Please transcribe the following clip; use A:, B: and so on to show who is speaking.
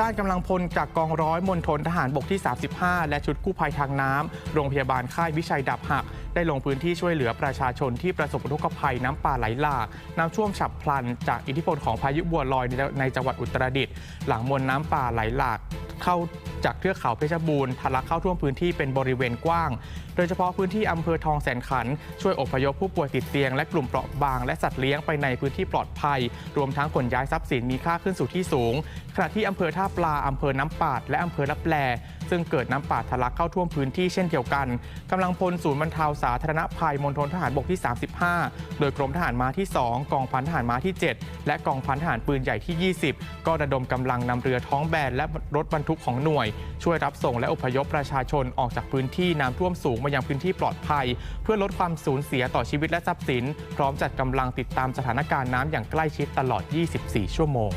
A: ด้านกำลังพลจากกองร้อยมณฑลทหารบกที่ 35 และชุดกู้ภัยทางน้ำ โรงพยาบาลค่ายวิชัยดับหัก ได้ลงพื้นที่ช่วยเหลือประชาชนที่ประสบอุทกภัยน้ำป่าไหลหลาก น้ำท่วมฉับพลัน จากอิทธิพลของพายุบัวลอยในในจังหวัดอุตรดิตถ์หลังมวลน้ำป่าไหลหลากเข้า จากเทือกเขาเพชรบูรณ์ทะลักเข้าท่วมพื้นที่เป็นบริเวณกว้าง โดยเฉพาะพื้นที่อำเภอทองแสนขัน ช่วยอพยพผู้ป่วยติดเตียงและกลุ่มเปราะบาง และสัตว์เลี้ยงไปในพื้นที่ปลอดภัย รวมทั้งขนย้ายทรัพย์สินมีค่าขึ้นสู่ที่สูง ขณะที่อำเภอท่าปลาอำเภอน้ำปาดและอำเภอลับแลซึ่งเกิดน้ำป่าทะลักเข้าท่วมพื้นที่เช่นเดียวกันกำลังพลศูนย์บรรเทาสาธารณภัยมณฑลทหารบกที่ 35 โดยกรมทหารม้าที่ 2 กองพันทหารม้าที่ 7 และกองพันทหารปืนใหญ่ที่ 20 ก็ระดมกำลังนำเรือท้องแบนและรถบรรทุกของหน่วยช่วยรับส่งและอพยพประชาชนออกจากพื้นที่น้ำท่วมสูงมายังพื้นที่ปลอดภัย เพื่อลดความสูญเสียต่อชีวิตและทรัพย์สิน พร้อมจัดกำลังติดตามสถานการณ์น้ำอย่างใกล้ชิดตลอด 24 ชั่วโมง